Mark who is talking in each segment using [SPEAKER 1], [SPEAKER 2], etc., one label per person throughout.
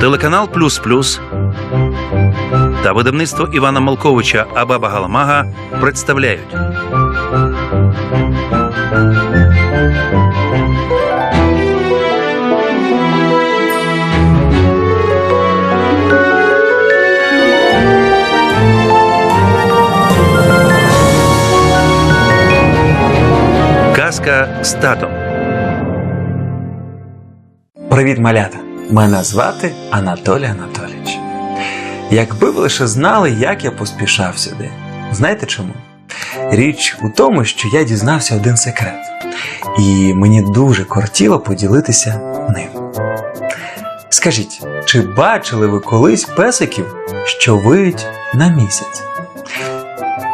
[SPEAKER 1] телеканал Плюс Плюс та видавництво Івана Малковича Абаба Галамага представляють Казка з татом.
[SPEAKER 2] Привіт, малята! Мене звати Анатолій Анатолійович. Якби ви лише знали, як я поспішав сюди. Знаєте чому? Річ у тому, що я дізнався один секрет, і мені дуже кортіло поділитися ним. Скажіть, чи бачили ви колись песиків, що виють на місяць?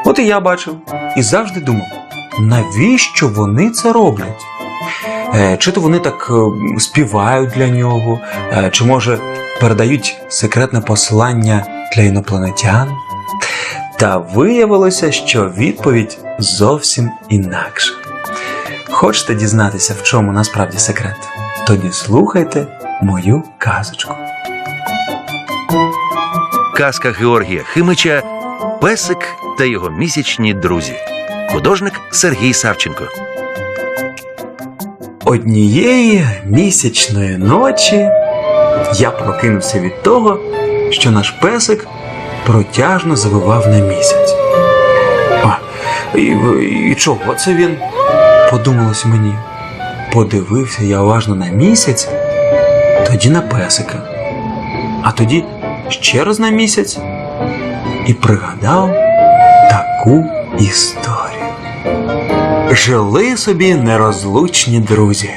[SPEAKER 2] От і я бачив і завжди думав, навіщо вони це роблять? Е, Чи то вони так е, співають для нього, е, чи може передають секретне послання для інопланетян? Та виявилося, що відповідь зовсім інакша. Хочете дізнатися, в чому насправді секрет? Тоді слухайте мою казочку.
[SPEAKER 1] Казка Георгія Химича Песик та його місячні друзі. Художник Сергій Савченко.
[SPEAKER 2] Однієї місячної ночі я прокинувся від того, що наш песик протяжно завивав на місяць. А, і, і чого це він? подумалось мені. Подивився я уважно на місяць, тоді на песика, а тоді ще раз на місяць і пригадав таку історію. Жили собі нерозлучні друзі.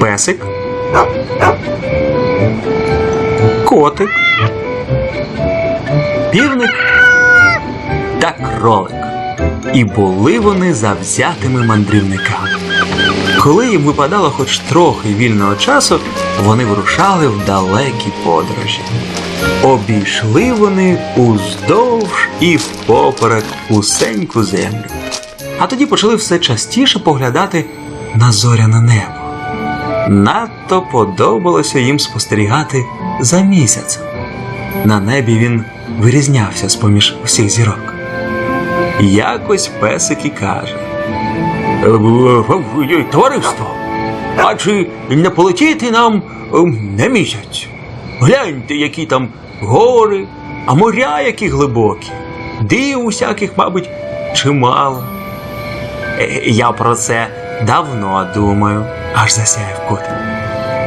[SPEAKER 2] Песик. Котик. Півник та кролик. І були вони завзятими мандрівниками. Коли їм випадало хоч трохи вільного часу, вони вирушали в далекі подорожі. Обійшли вони уздовж і впоперек усеньку землю. А тоді почали все частіше поглядати на зоряне небо. Надто подобалося їм спостерігати за місяцем. На небі він вирізнявся з поміж усіх зірок. Якось песик і каже: «Е, Товариство, а чи не полетіти нам ем, на місяць? Гляньте, які там гори, а моря які глибокі. Див усяких, мабуть, чимало. «Е, Я про це давно думаю, аж засяяв котик.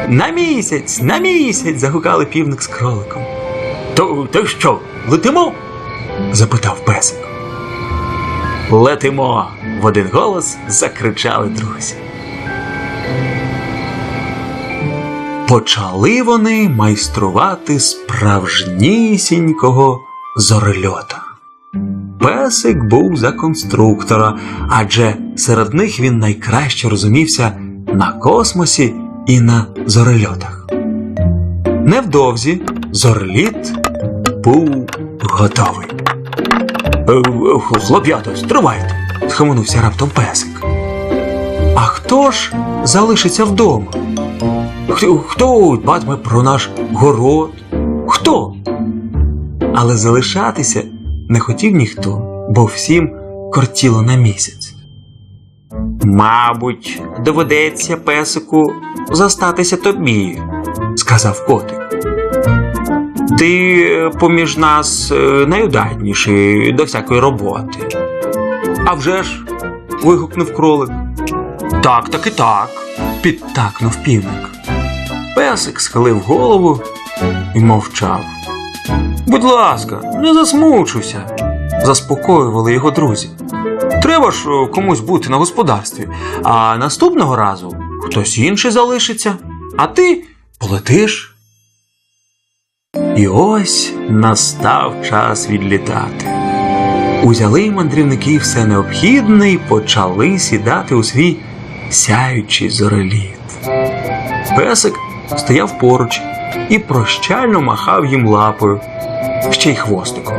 [SPEAKER 2] На місяць, на місяць. загукали півник з кроликом. То, то що, летимо? запитав песик. Летимо. в один голос закричали друзі. Почали вони майструвати справжнісінького зорельота. Песик був за конструктора, адже серед них він найкраще розумівся на космосі і на зорельотах. Невдовзі зореліт був готовий. «Е, Хлоп'ята, стривайте, схаменувся раптом песик. А хто ж залишиться вдома? Хто, хто дбатиме про наш город? Хто? Але залишатися не хотів ніхто, бо всім кортіло на місяць. Мабуть, доведеться песику зостатися тобі, сказав котик. Ти е, поміж нас е, найудатніший до всякої роботи. А вже ж. вигукнув кролик. Так, так і так, підтакнув півник. Песик схилив голову і мовчав. Будь ласка, не засмучуйся, заспокоювали його друзі. Треба ж е, комусь бути на господарстві, а наступного разу хтось інший залишиться, а ти полетиш. І ось настав час відлітати. Узяли мандрівники все необхідне і почали сідати у свій сяючий зореліт. Песик стояв поруч і прощально махав їм лапою, ще й хвостиком.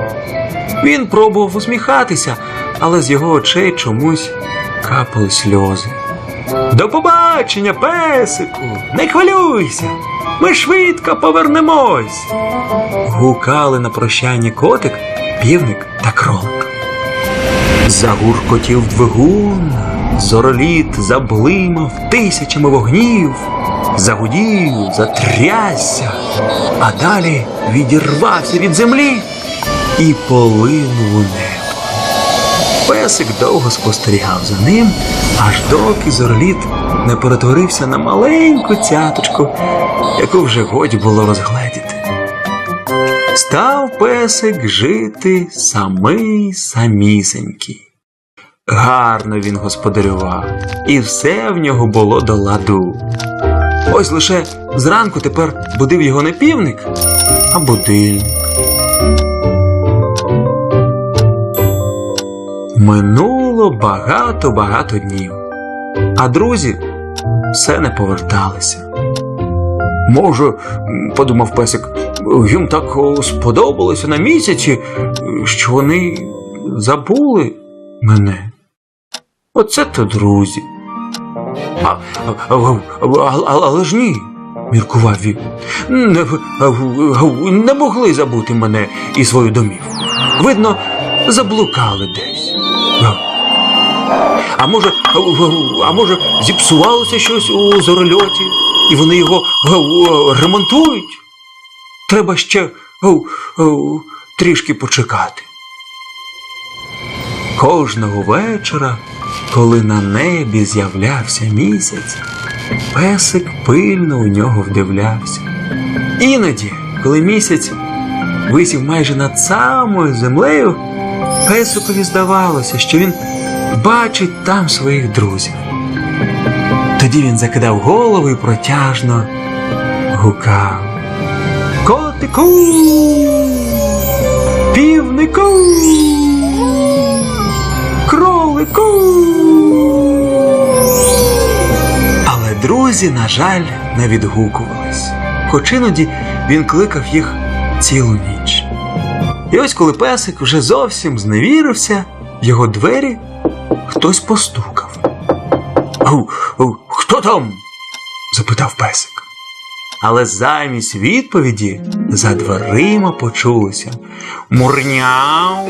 [SPEAKER 2] Він пробував усміхатися, але з його очей чомусь капали сльози. До побачення, песику! Не хвилюйся! Ми швидко повернемось. Гукали на прощання котик, півник та кролик. Загуркотів двигун, зороліт заблимав тисячами вогнів, загудів, затрясся, а далі відірвався від землі і полинув у небо. Песик довго спостерігав за ним, аж доки зороліт не перетворився на маленьку цяточку, яку вже годі було розгледіти. Став песик жити самий самісенький. Гарно він господарював, і все в нього було до ладу. Ось лише зранку тепер будив його не півник, а будильник. Минуло багато-багато днів, а друзі все не поверталися. Може, подумав песик, їм так сподобалося на місяці, що вони забули мене. Оце то друзі. А, а, але ж ні, міркував він. Не, не могли забути мене і свою домівку. Видно, заблукали десь. А може, а може, зіпсувалося щось у зорольоті, і вони його ремонтують? Треба ще трішки почекати. Кожного вечора, коли на небі з'являвся місяць, песик пильно у нього вдивлявся. Іноді, коли місяць висів майже над самою землею, песикові здавалося, що він бачить там своїх друзів. Тоді він закидав голову і протяжно гукав. Котику! Півнику! Кролику! Але друзі, на жаль, не відгукувались, хоч іноді він кликав їх цілу ніч. І ось коли песик вже зовсім зневірився, в його двері хтось постукав. «Ау, ау, Хто там? запитав песик. Але замість відповіді за дверима почулося мурняв,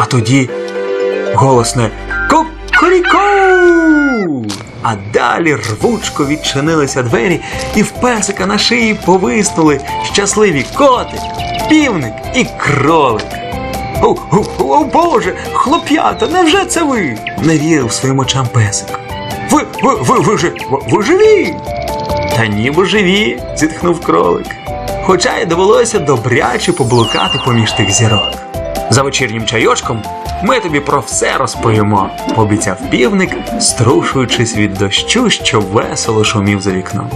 [SPEAKER 2] а тоді голосне кукуріку. А далі рвучко відчинилися двері, і в песика на шиї повиснули щасливі котик, півник і кролик. О, о, о Боже, хлоп'ята, невже це ви? не вірив своїм очам песик. Ви, ви, ви, ви, ви, ви живі? Та ніби живі, зітхнув кролик. Хоча й довелося добряче поблукати поміж тих зірок. За вечірнім чайочком ми тобі про все розповімо, пообіцяв півник, струшуючись від дощу, що весело шумів за вікном.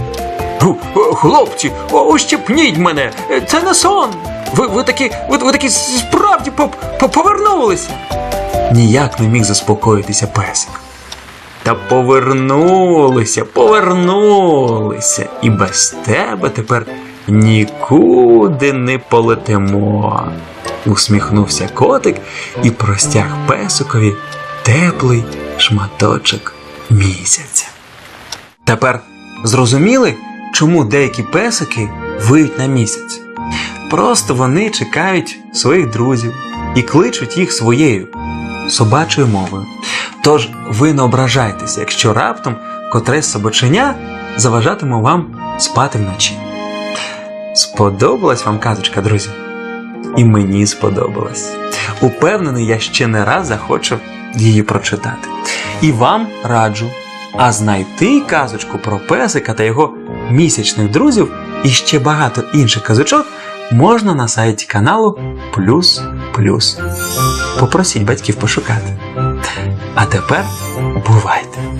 [SPEAKER 2] Хлопці, о, ущипніть мене! Це не сон! Ви, ви такі, ви, ви такі справді повернулися. Ніяк не міг заспокоїтися песик. Та повернулися, повернулися, і без тебе тепер нікуди не полетимо. Усміхнувся котик і простяг песикові теплий шматочок місяця. Тепер зрозуміли, чому деякі песики виють на місяць? Просто вони чекають своїх друзів і кличуть їх своєю собачою мовою. Тож ви не ображайтеся, якщо раптом котресь собаченя заважатиме вам спати вночі. Сподобалась вам казочка, друзі? І мені сподобалась. Упевнений, я ще не раз захочу її прочитати. І вам раджу. А знайти казочку про песика та його місячних друзів і ще багато інших казочок можна на сайті каналу Плюс Плюс. Попросіть батьків пошукати. А тепер бувайте!